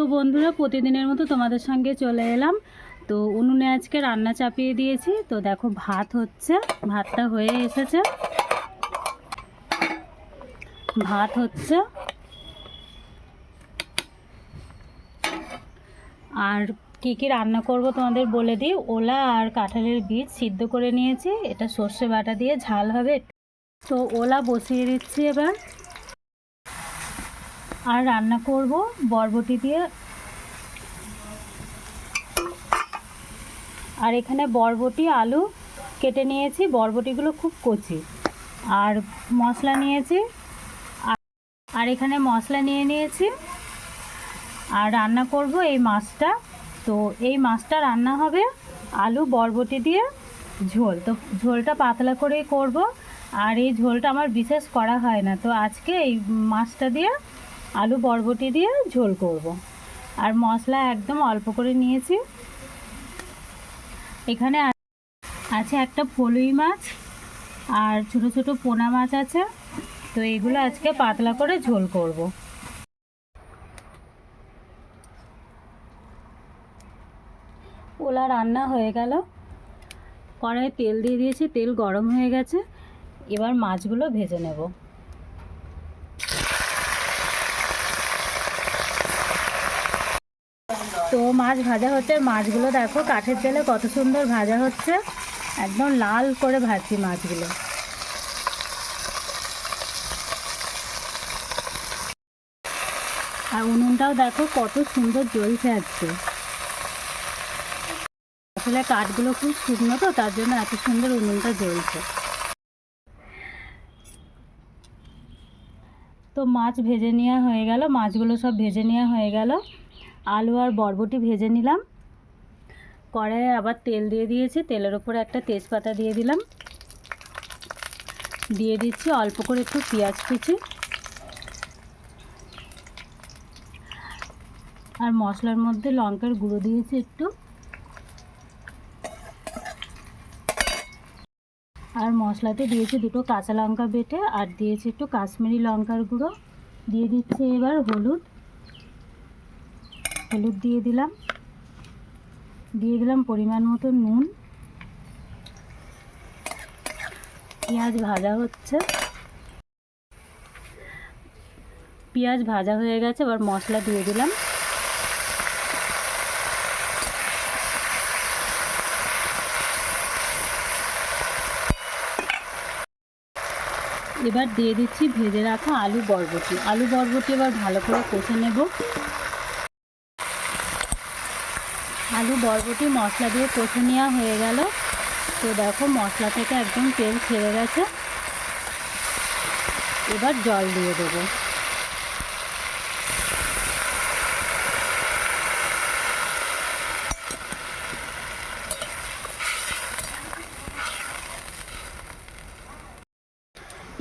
তো বন্ধুরা, প্রতিদিনের মতো তোমাদের সঙ্গে চলে এলাম। তো উনুনে আজকে রান্না চাপিয়ে দিয়েছি। তো দেখো, ভাত হচ্ছে, ভাতটা হয়ে এসেছে। ভাত হচ্ছে। আর কী কী রান্না করব তোমাদের বলে দিই। ওলা আর কাঁঠালের বীজ সিদ্ধ করে নিয়েছি। এটা সর্ষে বাটা দিয়ে ঝাল হবে। তো ওলা বসিয়ে দিচ্ছি এবার। আর রান্না করব বরবটি দিয়ে। আর এখানে বরবটি, আলু কেটে নিয়েছি, বরবটিগুলো খুব কচি। আর মশলা নিয়েছি। আর- এখানে মশলা নিয়ে নিয়েছি। আর রান্না করব এই মাছটা। তো এই মাছটা রান্না হবে আলু, বরবটি দিয়ে ঝোল। তো ঝোলটা পাতলা করেই করব। আর এই ঝোলটা আমার বিশেষ করা হয় না। তো আজকে এই মাছটা দিয়ে আলু বরবটি দিয়ে ঝোল করব। আর মশলা একদম অল্প করে নিয়েছি। এখানে আছে একটা ফলুই মাছ আর ছোট ছোট পোনা মাছ আছে। তো এগুলো আজকে পাতলা করে ঝোল করব। ওলা রান্না হয়ে গেল। কড়াইয়ে তেল দিয়ে দিয়েছি, তেল গরম হয়ে গেছে। এবার মাছগুলো ভেজে নেব। তো মাছ ভাজা হচ্ছে। মাছগুলো দেখো, কাঠের তেলে কত সুন্দর ভাজা হচ্ছে। একদম লাল করে ভাজছি মাছগুলো। আর উনুনটাও দেখো কত সুন্দর জ্বলছে আজকে। আসলে কাঠগুলো খুব শুকনো তো, তার জন্য এত সুন্দর উনুনটা জ্বলছে। তো মাছ ভেজে নেওয়া হয়ে গেল, মাছগুলো সব ভেজে নেওয়া হয়ে গেল। আলু আর বরবটি ভেজে নিলাম। কড়াইয়ে আবার তেল দিয়ে দিয়েছি। তেলের ওপরে একটা তেজপাতা দিয়ে দিলাম। দিয়ে দিচ্ছি অল্প করে একটু পেঁয়াজ কুচি আর মশলার মধ্যে লঙ্কার গুঁড়ো দিয়েছি একটু। আর মশলাতে দিয়েছি দুটো কাঁচা লঙ্কা বেটে আর দিয়েছি একটু কাশ্মীরি লঙ্কার গুঁড়ো। দিয়ে দিচ্ছি এবার হলুদ। হলুদ দিয়ে দিলাম। দিয়ে দিলাম পরিমাণ মতো নুন। পেঁয়াজ ভাজা হচ্ছে। পেঁয়াজ ভাজা হয়ে গেছে, এবার মশলা দিয়ে দিলাম। এবার দিয়ে দিচ্ছি ভেজে রাখা আলু বরবটি। আলু বরবটি এবার ভালো করে কষে নেব। আলু, বরবটি, মশলা দিয়ে কষে নেওয়া হয়ে গেল। তো দেখো মশলা থেকে একদম তেল ছেড়ে গেছে। এবার জল দিয়ে দেবো।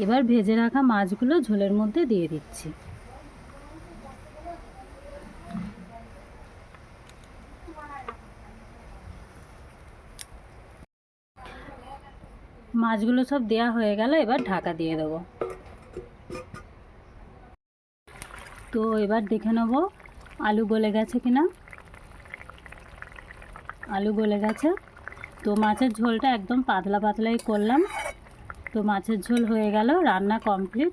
এবার ভেজে রাখা মাছগুলো ঝোলের মধ্যে দিয়ে দিচ্ছি। মাছগুলো সব দেয়া হয়ে গেল, এবার ঢাকা দিয়ে দেবো। তো এবার দেখে নেব আলু গলে গেছে কিনা। আলু গলে গেছে। তো মাছের ঝোলটা একদম পাতলা পাতলাই করলাম। তো মাছের ঝোল হয়ে গেল, রান্না কমপ্লিট।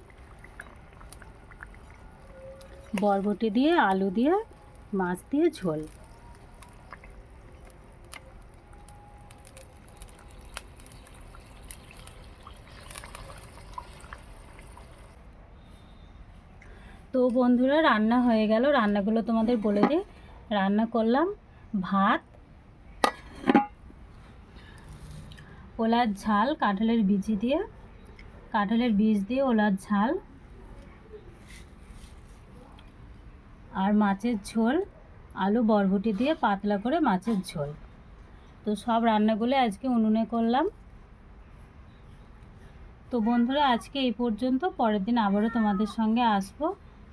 বরবটি দিয়ে, আলু দিয়ে, মাছ দিয়ে ঝোল। তো বন্ধুরা, রান্না হয়ে গেল। রান্নাগুলো তোমাদের বলে দিই। রান্না করলাম ভাত, ওলার ঝাল, কাঁঠালের বীজি দিয়ে। কাঁঠালের বীজ দিয়ে ওলার ঝাল আর মাছের ঝোল, আলু বরবটি দিয়ে পাতলা করে মাছের ঝোল। তো সব রান্নাগুলো আজকে উনুনে করলাম। তো বন্ধুরা, আজকে এই পর্যন্ত। পরের দিন আবারও তোমাদের সঙ্গে আসব।